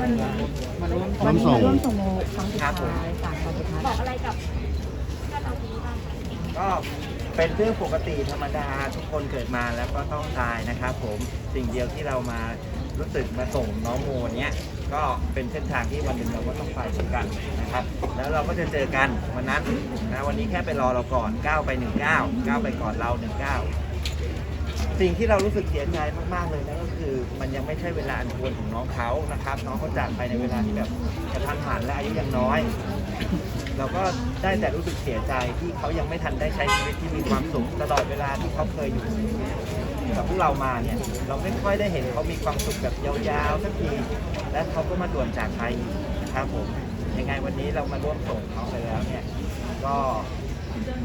วันมีมันนี้ร่วมส่งมาร่วมส่งโมครั้งสุดท้ายสามครั้งสุดท้ายบอกอะไรกับเพื่อนเราีบ้างก็เป็นเรื่องปกติธรรมดาทุกคนเกิดมาแล้วก็ต้องตายนะครับผมสิ่งเดียวที่เรามารู้สึกมาส่งน้องโมเนี้ยก็เป็นเส้นทางที่วันหนึ่งเราก็ต้องไปด้วยกันนะครับ แล้วเราก็จะเจอกันวันนั้นนะวันนี้แค่ไปรอเราก่อนก้าวไป 19ก้าวไปก่อนเรา 19 สิ่งที่เรารู้สึกเสียใจมากๆเลยนั่นก็คือ มันยังไม่ใช่เวลาอันควรของน้องเขานะครับ น้องเขาจากไปในเวลาที่แบบกระทันหันและอายุยังน้อย เราก็ได้แต่รู้สึกเสียใจที่เขายังไม่ทันได้ใช้ชีวิตที่มีความสุขตลอดเวลาที่เขาเคยอยู่กับพวกเรามาเนี่ยเราไม่ค่อยได้เห็นเขามีความสุขแบบยาวๆสักทีและเขาก็มาด่วนจากไปนะครับผมยังไงวันนี้เรามาร่วมส่งเขาไปแล้วเนี่ยก็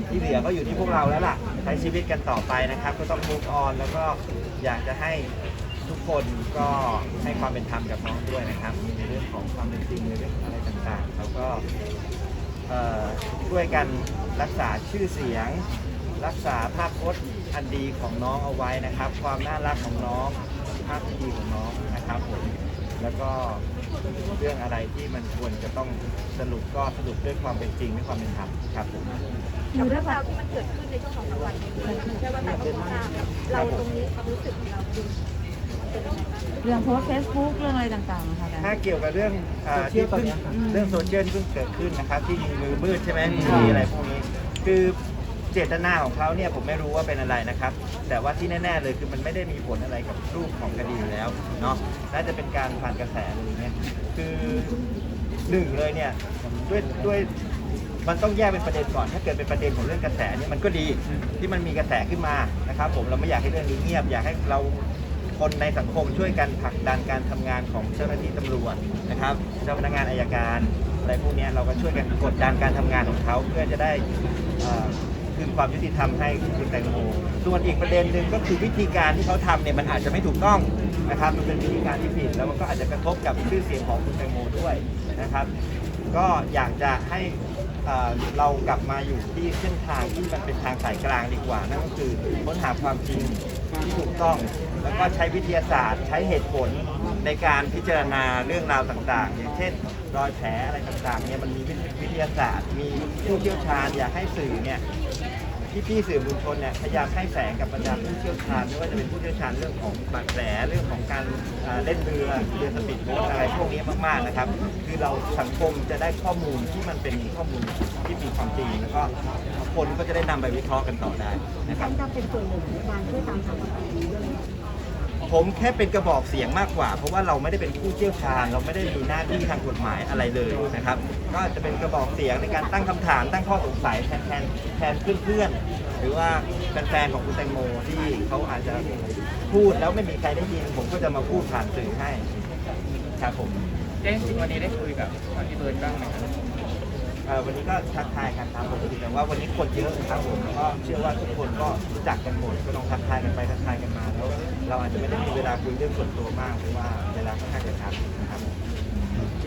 ที่เหลือก็อยู่ที่พวกเราแล้วล่ะใช้ชีวิตกันต่อไปนะครับ ก็ต้องมุกออนแล้วก็อยากจะให้ทุกคนก็ให้ความเป็นธรรมกับน้องด้วยนะครับในเรื่องของความเป็นจริงในเรื่องอะไรต่างๆ แล้วก็ช่วยกันรักษาชื่อเสียง รักษาภาพพจน์อันดีของน้องเอาไว้นะครับ ความน่ารักของน้องภาพที่ดีของน้องนะครับผม แล้วก็เรื่องอะไรที่มันควรจะต้องสรุปก็สรุปด้วยความเป็นจริงด้วยความเป็นธรรมครับผมกับเรื่องราวที่มันเกิดขึ้นในช่วงสองสามวันนี้ใช่ว่าแต่ก็คงทราบเราตรงนี้ความรู้สึกของเราคือเป็นยังไงบ้างเรื่องโพสเฟซบุ๊กเรื่องอะไรต่างๆนะคะถ้าเกี่ยวกับเรื่องอ่าที่เพิ่งเรื่องโซเชียลที่เพิ่งเกิดขึ้นนะครับ ที่มีมือมืดใช่ไหมมีอะไรพวกนี้ คือ เจตนาของเขาเนี่ยผมไม่รู้ว่าเป็นอะไรนะครับ แต่ว่าที่แน่ ๆ เลยคือมันไม่ได้มีผลอะไรกับรูปของคดีอยู่แล้วเนาะน่าจะเป็นการผ่านกระแสอะไรอย่างเงี้ยคือหนึ่งเลยเนี่ยด้วยด้วยมันต้องแยกเป็นประเด็นก่อน ถ้าเกิดเป็นประเด็นของเรื่องกระแสเนี่ยมันก็ดีที่มันมีกระแสขึ้นมานะครับ ผมเราไม่อยากให้เรื่องนี้เงียบ อยากให้เราคนในสังคมช่วยกันผลักดันการทำงานของเจ้าหน้าที่ตำรวจนะครับ เจ้าพนักงานอายการ อะไรพวกเนี้ยเราก็ช่วยกันกดดันการทำงานของเขาเพื่อจะได้อ่อ คืนความยุติธรรมให้คุณแตงโมส่วนอีกประเด็นหนึ่งก็คือวิธีการที่เขาทำเนี่ยมันอาจจะไม่ถูกต้องนะครับมันเป็นวิธีการที่ผิดแล้วมันก็อาจจะกระทบกับชื่อเสียงของคุณแตงโมด้วยนะครับ ก็อยากจะให้เอ่อเรากลับมาอยู่ที่เส้นทางที่มันเป็นทางสายกลางดีกว่า นั่นก็คือค้นหาความจริงที่ถูกต้อง แล้วก็ใช้วิทยาศาสตร์ ใช้เหตุผลในการพิจารณาเรื่องราวต่างๆ อย่างเช่น รอยแผลอะไรต่างๆเนี่ยมันมีวิทยาศาสตร์ มีผู้เชี่ยวชาญอยากให้สื่อเนี่ยพี่ๆสื่อมวลชนเนี่ยพยายามให้แสงกับบรรดาผู้เชี่ยวชาญไม่ว่าจะเป็นผู้เชี่ยวชาญเรื่องของบาดแผลเรื่องของการเล่นเรือเรือสปีดโบ๊ทอะไรพวกนี้มากๆนะครับ คือเราสังคมจะได้ข้อมูลที่มันเป็นข้อมูลที่มีความจริงแล้วก็คนก็จะได้นำไปวิเคราะห์กันต่อได้นะครับจะเป็นส่วนหนึ่งในการช่วยตามหาความจริงด้วย ผมแค่เป็นกระบอกเสียงมากกว่า เพราะว่าเราไม่ได้เป็นผู้เชี่ยวชาญ เราไม่ได้มีหน้าที่ทางกฎหมายอะไรเลยนะครับ ก็จะเป็นกระบอกเสียงในการตั้งคำถามตั้งข้อสงสัยแทนแทนแทนเพื่อนๆหรือว่าแฟนๆของคุณแตงโมที่เขาอาจจะพูดแล้วไม่มีใครได้ยิน ผมก็จะมาพูดผ่านสื่อให้ครับผมเจ๊จริงวันนี้ได้คุยกับพี่เบิร์ดบ้างไหมครับ อ่อวันนี้ก็ทักทายกันตามปกติแต่ว่าวันนี้คนเยอะครับผมแล้วก็เชื่อว่าทุกคนก็รู้จักกันหมดก็ต้องทักทายกันไปทักทายกันมาแล้วเราอาจจะไม่ได้มีเวลาคุยเรื่องส่วนตัวมากเพราะว่าเวลาค่อนข้างจะชับนะครับ